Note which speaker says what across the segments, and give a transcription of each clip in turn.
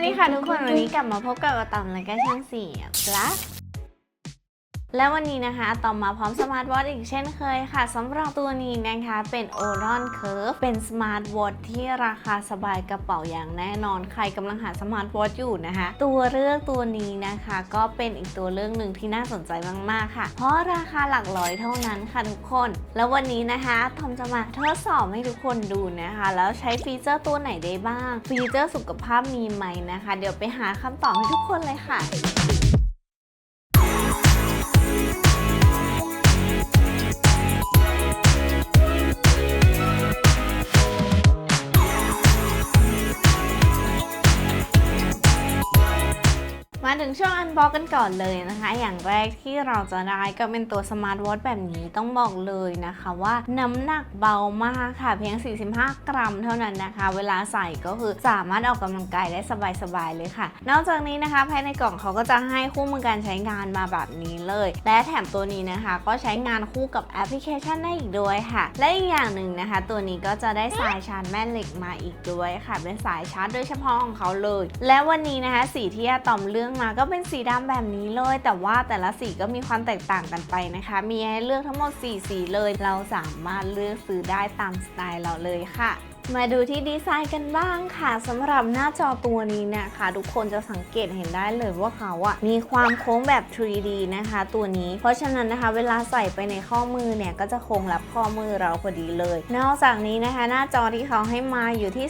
Speaker 1: วัสดีค่ะทุกคนวันนี้กลับมาพบกับอะตอมและก็ช่างเสียบละ และวันนี้นะคะอะตอมมาพร้อมสมาร์ทวอทอีกเช่นเคยค่ะสำหรับตัวนี้นะคะเป็น o r o n Curve เป็นสมาร์ทวอทที่ราคาสบายกระเป๋าอย่างแน่นอน ใครกำลังหาสมาร์ทวอทอยู่นะคะ ตัวเลือกตัวนี้นะคะ ก็เป็นอีกตัวเลือกหนึ่งที่น่าสนใจมาก ๆ ค่ะ เพราะราคาหลักร้อยเท่านั้นค่ะทุกคน แล้ววันนี้นะคะอะตอมจะมาทดสอบให้ทุกคนดูนะคะ แล้วใช้ฟีเจอร์ตัวไหนได้บ้าง ฟีเจอร์สุขภาพมีไหมนะคะ เดี๋ยวไปหาคำตอบให้ทุกคนเลยค่ะ ถึงช่วงอันบ็อกกันก่อนเลยนะคะ อย่างแรกที่เราจะได้ก็เป็นตัวสมาร์ทวอทแบบนี้ต้องบอกเลยนะคะว่าน้ำหนักเบามากค่ะ เพียง 45 กรัมเท่านั้นนะคะ เวลาใส่ก็คือสามารถออกกำลังกายได้สบายๆเลยค่ะ นอกจากนี้นะคะภายในกล่องเขาก็จะให้คู่มือการใช้งานมาแบบนี้เลย และแถมตัวนี้นะคะ ก็ใช้งานคู่กับแอปพลิเคชันได้อีกด้วยค่ะ และอีกอย่างหนึ่งนะคะ ตัวนี้ก็จะได้สายชาร์จแม่เหล็กมาอีกด้วยค่ะ เป็นสายชาร์จโดยเฉพาะของเขาเลย และวันนี้นะคะสีที่อะตอมเลือกมาก็เป็นสีดำแบบนี้เลย แต่ว่าแต่ละสีก็มีความแตกต่างกันไปนะคะ มีให้เลือกทั้งหมด 4 สีเลย เราสามารถเลือกซื้อได้ตามสไตล์เราเลยค่ะ มาดูที่ดีไซน์กันบ้างค่ะสำหรับหน้าจอตัวนี้เนะคะ ทุกคนจะสังเกตเห็นได้เลยว่าเขาอะมีความโค้งแบบ 3D นะคะ ตัวนี้ เพราะฉะนั้นนะคะ เวลาใส่ไปในข้อมือเนี่ย ก็จะคงรับข้อมือเราพอดีเลย นอกจากนี้นะคะ หน้าจอที่เขาให้มาอยู่ที่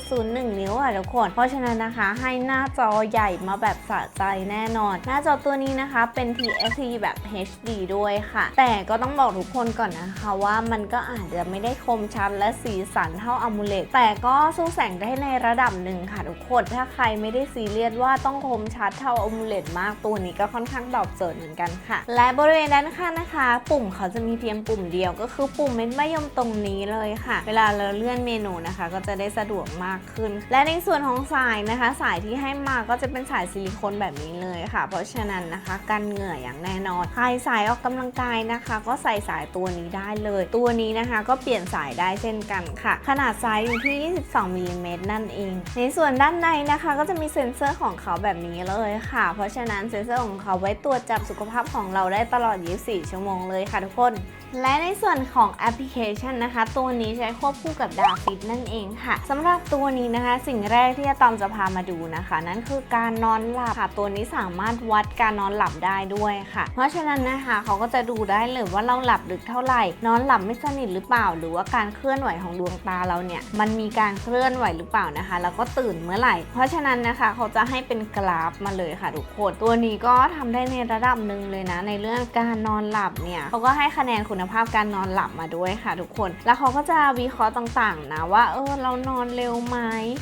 Speaker 1: 2.01 นิ้วอะทุกคน เพราะฉะนั้นนะคะ ให้หน้าจอใหญ่มาแบบสะใจแน่นอน หน้าจอตัวนี้นะคะเป็น TFT แบบ HD ด้วยค่ะ แต่ก็ต้องบอกทุกคนก่อนนะคะว่ามันก็อาจจะไม่ได้คมชัดและสีสันเท่า AMOLED แต่ก็สู้แสงได้ในระดับหนึ่งค่ะทุกคน ถ้าใครไม่ได้ซีเรียสว่าต้องคมชัดเท่า AMOLED มากตัวนี้ก็ค่อนข้างตอบโจทย์เหมือนกันค่ะ และบริเวณด้านข้างนะคะ ปุ่มเขาจะมีเพียงปุ่มเดียวก็คือปุ่มเม็ดมะยมตรงนี้เลยค่ะ เวลาเราเลื่อนเมนูนะคะ ก็จะได้สะดวกมากขึ้น และในส่วนของสายนะคะ สายที่ให้มาก็จะเป็นสายซิลิโคนแบบนี้เลยค่ะ เพราะฉะนั้นนะคะกันเหงื่ออย่างแน่นอน ใครสายออกกำลังกายนะคะ ก็ใส่สายตัวนี้ได้เลย ตัวนี้นะคะก็เปลี่ยนสายได้เช่นกันค่ะ ขนาดสายอยู่ที่ 22มิลลิเมตรนั่นเอง ในส่วนด้านในนะคะก็จะมีเซ็นเซอร์ของเขาแบบนี้เลยค่ะ เพราะฉะนั้นเซ็นเซอร์ของเขาไว้ตรวจจับสุขภาพของเราได้ตลอด 24 ชั่วโมงเลยค่ะทุกคน และในส่วนของแอปพลิเคชันนะคะ ตัวนี้ใช้ควบคู่กับดาฟิตนั่นเองค่ะสำหรับตัวนี้นะคะ สิ่งแรกที่อาตอมจะพามาดูนะคะ นั่นคือการนอนหลับค่ะ ตัวนี้สามารถวัดการนอนหลับได้ด้วยค่ะ เพราะฉะนั้นนะคะเขาก็จะดูได้เลยว่าเราหลับดึกเท่าไหร่ นอนหลับไม่สนิทหรือเปล่า หรือว่าการเคลื่อนไหวของดวงตาเราเนี่ยมันมีการเคลื่อนไหวหรือเปล่านะคะ แล้วก็ตื่นเมื่อไหร่ เพราะฉะนั้นนะคะเขาจะให้เป็นกราฟมาเลยค่ะทุกคนตัวนี้ก็ทำได้ในระดับหนึ่งเลยนะ ในเรื่องการนอนหลับเนี่ยเขาก็ให้คะแนนคุณภาพการนอนหลับมาด้วยค่ะทุกคน แล้วเขาก็จะวิเคราะห์ต่างๆนะว่าเออเรานอนเร็วไหม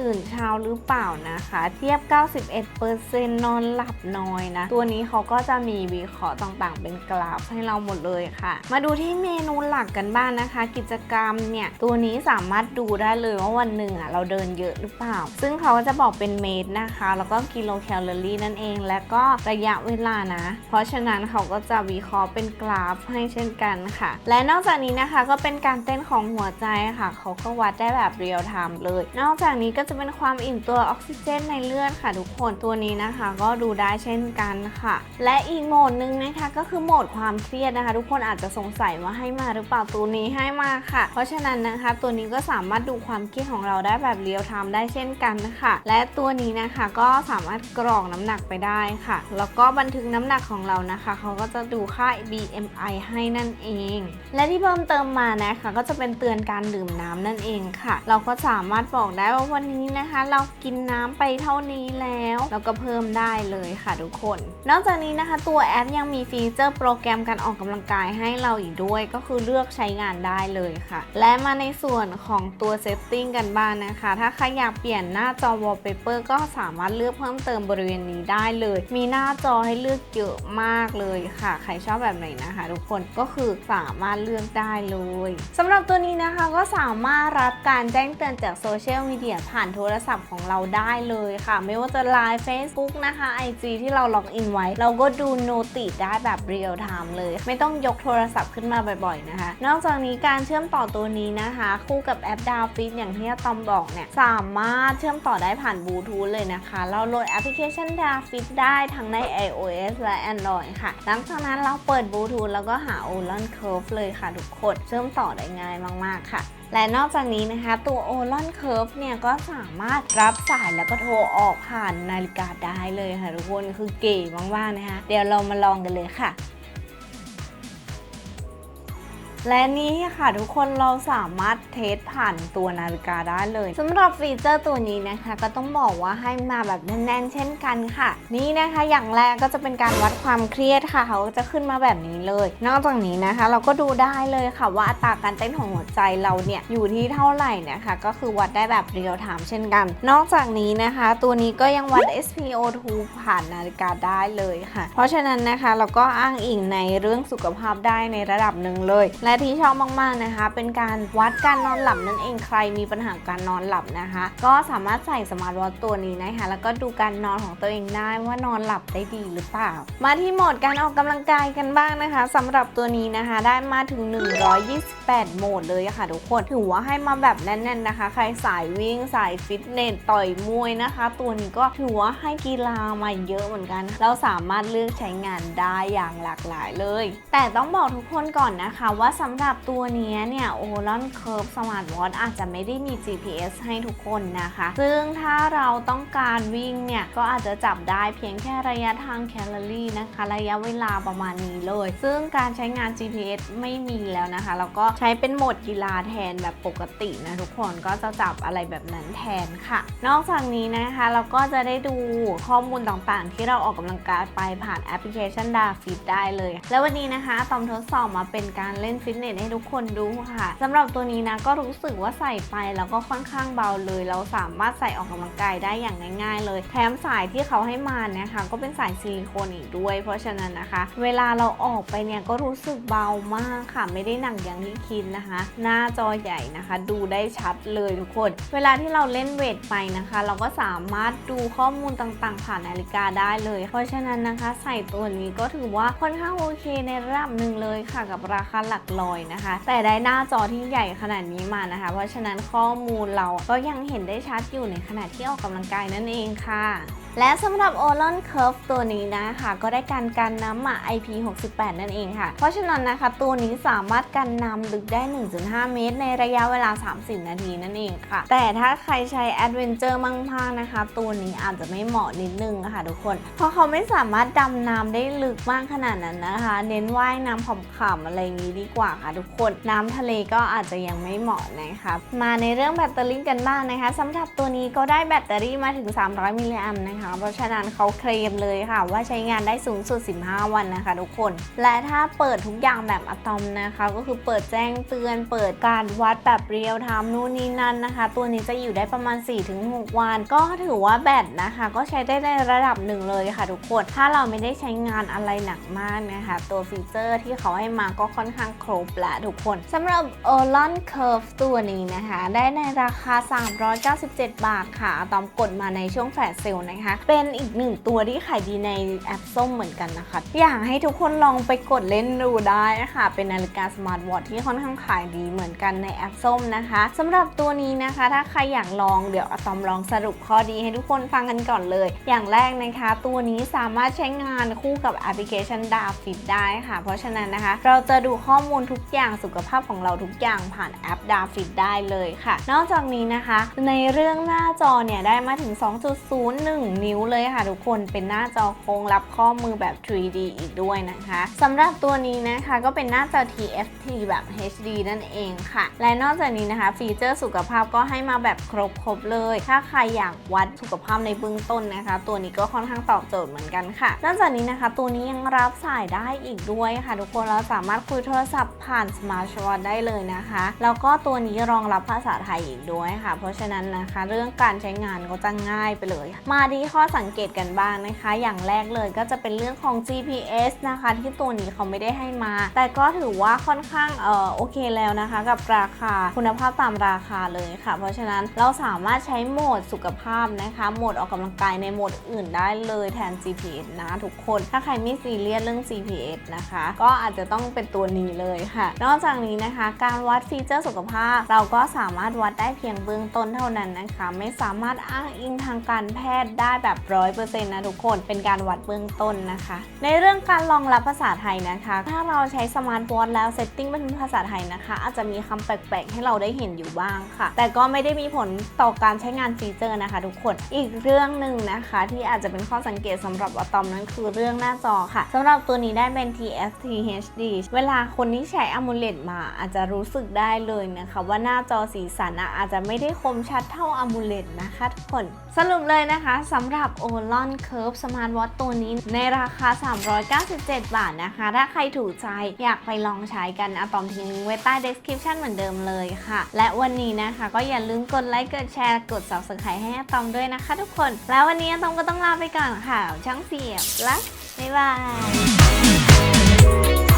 Speaker 1: ตื่นเช้าหรือเปล่านะคะ เทียบ 91%นอนหลับน้อยนะ ตัวนี้เขาก็จะมีวิเคราะห์ต่างๆ เป็นกราฟให้เราหมดเลยค่ะ มาดูที่เมนูหลักกันบ้างนะคะ กิจกรรมเนี่ยตัวนี้สามารถดูได้เลยว่าวันหนึ่งอะเราเดินเยอะหรือเปล่า ซึ่งเขาก็จะบอกเป็นเมตรนะคะ แล้วก็กิโลแคลอรี่นั่นเอง และก็ระยะเวลานะ เพราะฉะนั้นเขาก็จะวิเคราะห์เป็นกราฟให้เช่นกันค่ะ และนอกจากนี้นะคะก็เป็นการเต้นของหัวใจค่ะ เขาก็วัดได้แบบเรียลไทม์เลย นอกจากนี้ก็จะเป็นความอิ่มตัวออกซิเจนในเลือดค่ะทุกคนตัวนี้นะคะ ก็ดูได้เช่นกันค่ะ และอีกโหมดหนึงนะคะก็คือโหมดความเครียดนะคะ ทุกคนอาจจะสงสัยว่าให้มาหรือเปล่าตัวนี้ให้มาค่ะ เพราะฉะนั้นนะคะ ตัวนี้ก็สามารถดูความครียดของเราได้แบบเรียลไทม์ได้เช่นกันค่ะ และตัวนี้นะคะก็สามารถกรองน้ำหนักไปได้ค่ะ แล้วก็บันทึกน้ำหนักของเรานะคะเขาก็จะดูค่า BMI ให้นั่นเอง และที่เพิ่มเติมมานะคะ ก็จะเป็นเตือนการดื่มน้ำนั่นเองค่ะ เราก็สามารถบอกได้ว่าวันนี้นะคะ เรากินน้ำไปเท่านี้แล้วเราก็เพิ่มได้เลยค่ะทุกคน นอกจากนี้นะคะ ตัวแอปยังมีฟีเจอร์โปรแกรมการออกกำลังกายให้เราอีกด้วย ก็คือเลือกใช้งานได้เลยค่ะ และมาในส่วนของตัวเซตติ้งกันบ้างนะคะ ถ้าใครอยากเปลี่ยนหน้าจอ wallpaper ก็สามารถเลือกเพิ่มเติมบริเวณนี้ได้เลย มีหน้าจอให้เลือกเยอะมากเลยค่ะ ใครชอบแบบไหนนะคะ ทุกคนก็คือสามารถเลือกได้เลยสำหรับตัวนี้นะคะก็สามารถรับการแจ้งเตือนจากโซเชียลมีเดียผ่านโทรศัพท์ของเราได้เลยค่ะ ไม่ว่าจะ Line Facebook นะคะ IG ที่เราล็อกอินไว้ เราก็ดูโนติได้แบบเรียลไทม์เลย ไม่ต้องยกโทรศัพท์ขึ้นมาบ่อยๆนะคะ นอกจากนี้การเชื่อมต่อตัวนี้นะคะ คู่กับแอปดาวฟิตอย่างที่ตอมบอกเนี่ย สามารถเชื่อมต่อได้ผ่านบลูทูธเลยนะคะ เราโหลดแอปพลิเคชันดาฟิตได้ทั้งใน iOS และ Android ค่ะ หลังจากนั้นเราเปิดบลูทูธแล้วก็หา o l o n Curve เลยค่ะทุกคนเชื่อมต่อได้ง่ายมาก ๆ ค่ะและนอกจากนี้นะคะตัว o l o n Curve เนี่ยก็สามารถรับสายแล้วก็โทรออกผ่านนาฬิกาได้เลยค่ะทุกคนคือเก๋มากๆนะคะ เดี๋ยวเรามาลองกันเลยค่ะ และนี่ค่ะทุกคนเราสามารถเทสผ่านตัวนาฬิกาได้เลยสำหรับฟีเจอร์ตัวนี้นะคะ ก็ต้องบอกว่าให้มาแบบแน่นๆ เช่นกันค่ะ นี่นะคะอย่างแรกก็จะเป็นการวัดความเครียดค่ะ เขาจะขึ้นมาแบบนี้เลย นอกจากนี้นะคะ เราก็ดูได้เลยค่ะว่าอัตราการเต้นของหัวใจเราเนี่ยอยู่ที่เท่าไหร่นะคะ ก็คือวัดได้แบบเรียลไทม์เช่นกัน นอกจากนี้นะคะ ตัวนี้ก็ยังวัด SpO2 ผ่านนาฬิกาได้เลยค่ะ เพราะฉะนั้นนะคะเราก็อ้างอิงในเรื่องสุขภาพได้ในระดับหนึ่งเลยและที่ชอบมากๆนะคะ เป็นการวัดการนอนหลับนั่นเองใครมีปัญหาการนอนหลับนะคะ ก็สามารถใส่สมาร์ทวอทตัวนี้นะคะ แล้วก็ดูการนอนของตัวเองได้ว่านอนหลับได้ดีหรือเปล่า มาที่โหมดการออกกำลังกายกันบ้างนะคะสำหรับตัวนี้นะคะ ได้มาถึง 128 โหมดเลยะค่ะทุกคนถือว่าให้มาแบบแน่นๆนะคะ ใครสายวิ่งสายฟิตเนสต่อยมวยนะคะ ตัวนี้ก็ถือว่าให้กีฬามาเยอะเหมือนกัน เราสามารถเลือกใช้งานได้อย่างหลากหลายเลย แต่ต้องบอกทุกคนก่อนนะคะว่าสำหรับตัวนี้เนี่ย o l o n Curve Smart Watch อาจจะไม่ได้มี GPS ให้ทุกคนนะคะ ซึ่งถ้าเราต้องการวิ่งเนี่ย ก็อาจจะจับได้เพียงแค่ระยะทางแคลอรี่นะคะ ระยะเวลาประมาณนี้เลย ซึ่งการใช้งาน GPS ไม่มีแล้วนะคะ แล้วก็ใช้เป็นโหมดกีฬาแทนแบบปกตินะทุกคนก็จะจับอะไรแบบนั้นแทนค่ะ นอกจากนี้นะคะเราก็จะได้ดูข้อมูลต่างๆ ที่เราออกกำลังกายไปผ่านแอปพลิเคชันดาฟิตได้เลย แล้ววันนี้นะคะตอมทดสอบมาเป็นการเล่นฟิตเนสให้ทุกคนดูค่ะสำหรับตัวนี้นะก็รู้สึกว่าใส่ไปแล้วก็ค่อนข้างเบาเลย เราสามารถใส่ออกกำลังกายได้อย่างง่าย ๆ เลย แถมสายที่เขาให้มานะคะ ก็เป็นสายซิลิโคนอีกด้วย เพราะฉะนั้นนะคะ เวลาเราออกไปเนี่ยก็รู้สึกเบามากค่ะ ไม่ได้หนักอย่างที่คิดนะคะ หน้าจอใหญ่นะคะ ดูได้ชัดเลยทุกคน เวลาที่เราเล่นเวทไปนะคะ เราก็สามารถดูข้อมูลต่างๆ ผ่านนาฬิกาได้เลย เพราะฉะนั้นนะคะ ใส่ตัวนี้ก็ถือว่าค่อนข้างโอเคในระดับหนึ่งเลยค่ะ กับราคาหลักร้อยนะคะ แต่ได้หน้าจอที่ใหญ่ขนาดนี้มานะคะ เพราะฉะนั้นข้อมูลเราก็ยังเห็นได้ชัดอยู่ในขณะที่ออกกำลังกายนั่นเองค่ะ และสำหรับ o l o n Curve ตัวนี้นะคะ ก็ได้การกันน้ำหมา IP68 นั่นเองค่ะ เพราะฉะนั้นนะคะ ตัวนี้สามารถกันน้ำลึกได้ 1.5 เมตร ในระยะเวลา 30 นาทีนั่นเองค่ะ แต่ถ้าใครใช้ Adventure มั่งพากนะคะ ตัวนี้อาจจะไม่เหมาะนิดนึงค่ะ ทุกคน เพราะเขาไม่สามารถดำน้ำได้ลึกมากขนาดนั้นนะคะ เน้นว่ายน้ำขำๆอะไรอย่างนี้ดีกว่าค่ะทุกคน น้ำทะเลก็อาจจะยังไม่เหมาะนะคะมาในเรื่องแบตเตอรี่กันบ้างนะคะสำหรับตัวนี้ก็ได้แบตเตอรี่มาถึง 300 มิลลิแอมป์นะคะเพราะฉะนั้นเขาเคลมเลยค่ะ ว่าใช้งานได้สูงสุด 15 วันนะคะ ทุกคน และถ้าเปิดทุกอย่างแบบอะตอมนะคะ ก็คือเปิดแจ้งเตือน เปิดการวัดแบบเรียลไทม์นู่นนี่นั่นนะคะ ตัวนี้จะอยู่ได้ประมาณ 4-6 วัน ก็ถือว่าแบตนะคะ ก็ใช้ได้ในระดับหนึ่งเลยค่ะทุกคน ถ้าเราไม่ได้ใช้งานอะไรหนักมากนะคะ ตัวฟีเจอร์ที่เขาให้มาก็ค่อนข้างครบแหละทุกคนสำหรับ o l o n Curve ตัวนี้นะคะ ได้ในราคา 397 บาทค่ะอะตอมกดมาในช่วงแฟลชเซลนะคะเป็นอีกหนึ่งตัวที่ขายดีในแอปส้มเหมือนกันนะคะ อยากให้ทุกคนลองไปกดเล่นดูได้นะคะเป็นนาฬิกาสมาร์ทวอทที่ค่อนข้างขายดีเหมือนกันในแอปส้มนะคะสำหรับตัวนี้นะคะ ถ้าใครอยากลองเดี๋ยวอะตอมลองสรุปข้อดีให้ทุกคนฟังกันก่อนเลย อย่างแรกนะคะ ตัวนี้สามารถใช้งานคู่กับแอปพลิเคชันดาฟิตได้ค่ะ เพราะฉะนั้นนะคะ เราจะดูข้อมูลทุกอย่างสุขภาพของเราทุกอย่างผ่านแอปดาฟิตได้เลยค่ะ นอกจากนี้นะคะ ในเรื่องหน้าจอเนี่ยได้มาถึง 2.01นิ้วเลยค่ะทุกคนเป็นหน้าจอโค้งรับข้อมือแบบ 3D อีกด้วยนะคะสำหรับตัวนี้นะคะก็เป็นหน้าจอ TFT แบบ HD นั่นเองค่ะ และนอกจากนี้นะคะ ฟีเจอร์สุขภาพก็ให้มาแบบครบๆเลย ถ้าใครอยากวัดสุขภาพในเบื้องต้นนะคะ ตัวนี้ก็ค่อนข้างตอบโจทย์เหมือนกันค่ะนอกจากนี้นะคะ ตัวนี้ยังรับสายได้อีกด้วยค่ะทุกคนเราสามารถคุยโทรศัพท์ผ่านสมาร์ทวอทได้เลยนะคะแล้วก็ตัวนี้รองรับภาษาไทยอีกด้วยค่ะ เพราะฉะนั้นนะคะ เรื่องการใช้งานก็จะง่ายไปเลย มาดีข้อสังเกตกันบ้างนะคะ อย่างแรกเลยก็จะเป็นเรื่องของ GPS นะคะ ที่ตัวนี้เขาไม่ได้ให้มา แต่ก็ถือว่าค่อนข้างเอ่อโอเคแล้วนะคะ กับราคาคุณภาพตามราคาเลยค่ะ เพราะฉะนั้นเราสามารถใช้โหมดสุขภาพนะคะ โหมดออกกำลังกายในโหมดอื่นได้เลยแทน GPS นะทุกคน ถ้าใครไม่ซีเรียสเรื่อง GPS นะคะ ก็อาจจะต้องเป็นตัวนี้เลยค่ะ นอกจากนี้นะคะ การวัดฟีเจอร์สุขภาพ เราก็สามารถวัดได้เพียงเบื้องต้นเท่านั้นนะคะ ไม่สามารถอ้างอิงทางการแพทย์ได้แบบร้อยเปอร์เซ็นต์นะทุกคน เป็นการวัดเบื้องต้นนะคะ ในเรื่องการรองรับภาษาไทยนะคะ ถ้าเราใช้สมาร์ทวอทแล้วเซตติ้งเป็นภาษาไทยนะคะ อาจจะมีคำแปลกๆ ให้เราได้เห็นอยู่บ้างค่ะ แต่ก็ไม่ได้มีผลต่อการใช้งานฟีเจอร์นะคะ ทุกคน อีกเรื่องหนึ่งนะคะ ที่อาจจะเป็นข้อสังเกตสำหรับอะตอมนั้นคือเรื่องหน้าจอค่ะสำหรับตัวนี้ได้เป็น TFT HD เวลาคนที่ใช้ AMOLED มาอาจจะรู้สึกได้เลยนะคะ ว่าหน้าจอสีสันอะอาจจะไม่ได้คมชัดเท่า AMOLED นะคะทุกคน สรุปเลยนะคะสำหรับ Olon Curve Smart Watch ตัวนี้ในราคา 397 บาทนะคะ ถ้าใครถูกใจอยากไปลองใช้กันอะตอมทิ้งไว้ใต้ description เหมือนเดิมเลยค่ะ และวันนี้นะคะก็อย่าลืมกดไลค์กดแชร์กด subscribe ให้อะตอมด้วยนะคะทุกคน แล้ววันนี้อะตอมก็ต้องลาไปก่อนค่ะช่างเสียบและบ๊ายบาย